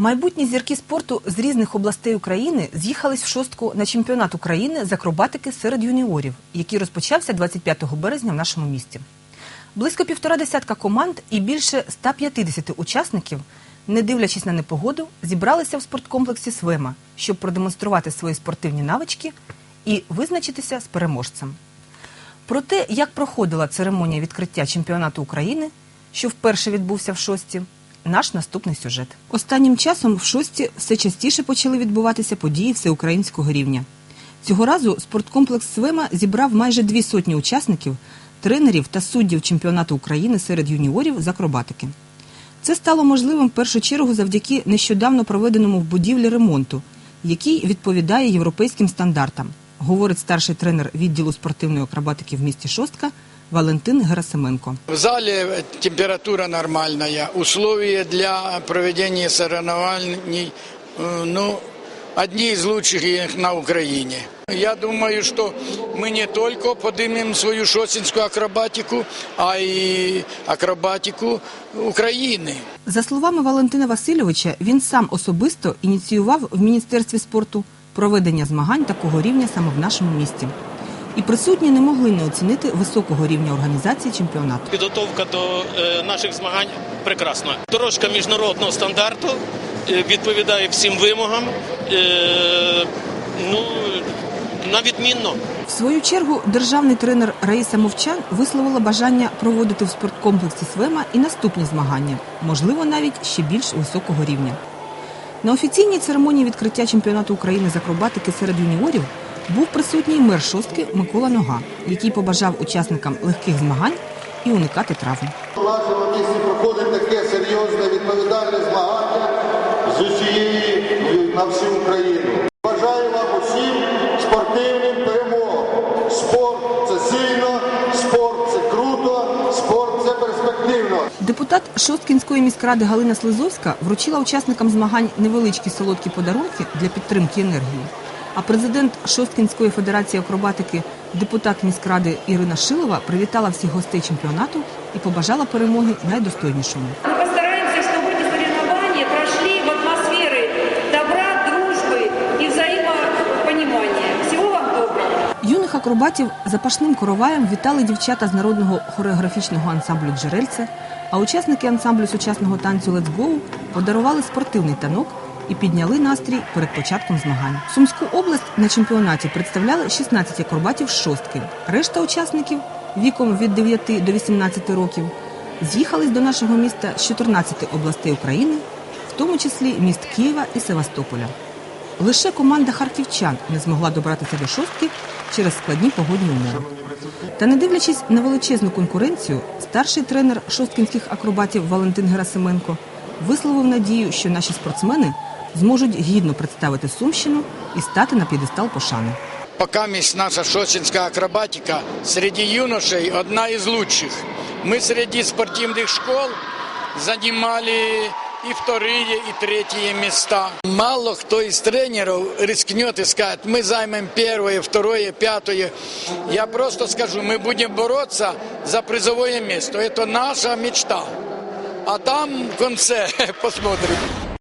Майбутні зірки спорту з різних областей України з'їхались в шостку на чемпіонат України з акробатики серед юніорів, який розпочався 25 березня в нашому місті. Близько півтора десятка команд і більше 150 учасників, не дивлячись на непогоду, зібралися в спорткомплексі Свема, щоб продемонструвати свої спортивні навички і визначитися з переможцем. Про те, як проходила церемонія відкриття чемпіонату України, що вперше відбувся в шості, наш наступний сюжет. Останнім часом в шості все частіше почали відбуватися події всеукраїнського рівня. Цього разу спорткомплекс Свема зібрав майже дві сотні учасників, тренерів та суддів чемпіонату України серед юніорів з акробатики. Це стало можливим в першу чергу завдяки нещодавно проведеному в будівлі ремонту, який відповідає європейським стандартам, говорить старший тренер відділу спортивної акробатики в місті Шостка Валентин Герасименко. В зале температура нормальная, условия для проведения соревнований, э, ну, одни из лучших их на Украине. Я думаю, что мы не только поднимем свою шосинскую акробатику, а и акробатику Украины. За словами Валентина Васильовича, він сам особисто ініціював в Міністерстві спорту проведення змагань такого рівня саме в нашому місті. І присутні не могли не оцінити високого рівня організації чемпіонату. Підготовка до е, наших змагань прекрасна. Дорожка міжнародного стандарту е, відповідає всім вимогам. Е, ну, на відмінно. В свою чергу державний тренер Раїса Мовчан висловила бажання проводити в спорткомплексі Свема і наступні змагання, можливо, навіть ще більш високого рівня. На офіційній церемонії відкриття чемпіонату України з акробатики серед юніорів був присутній мер шостки Микола Нога, який побажав учасникам легких змагань і уникати травм. У нашому місті проходить таке серйозне відповідальне змагання з усієї на всю Україну. Бажаю вам усім спортивним перемог. Спорт це сильно, спорт це круто, спорт це перспективно. Депутат Шосткінської міськради Галина Слизовська вручила учасникам змагань невеличкі солодкі подарунки для підтримки енергії. А президент Шосткінської федерації акробатики, депутат міськради Ірина Шилова привітала всіх гостей чемпіонату і побажала перемоги найдостойнішому. Мы постараемся, чтобы эти соревнования прошли в атмосфере добра, дружбы и взаимопонимания. Всего вам доброго! Юних акробатів запашним короваєм вітали дівчата з народного хореографічного ансамблю Джерельце, а учасники ансамблю сучасного танцю «Let's Go» подарували спортивний танок і підняли настрій перед початком змагань. Сумську область на чемпіонаті представляли 16 акробатів з шостки. Решта учасників віком від 9 до 18 років з'їхались до нашого міста з 14 областей України, в тому числі міст Києва і Севастополя. Лише команда харківчан не змогла добратися до шостки через складні погодні умови. Та не дивлячись на величезну конкуренцію, старший тренер шосткінських акробатів Валентин Герасименко висловив надію, що наші спортсмени зможуть гідно представити Сумщину і стати на п'єдестал пошани. Пока месть наша шосинская акробатика среди юношей одна из лучших. Мы среди спортивных школ занимали и вторые, и третьи места. Мало кто из тренеров рискнет и скажет, мы займем первое, второе, пятое. Я просто скажу, мы будем бороться за призовое место. Это наша мечта. А там в конце посмотрим.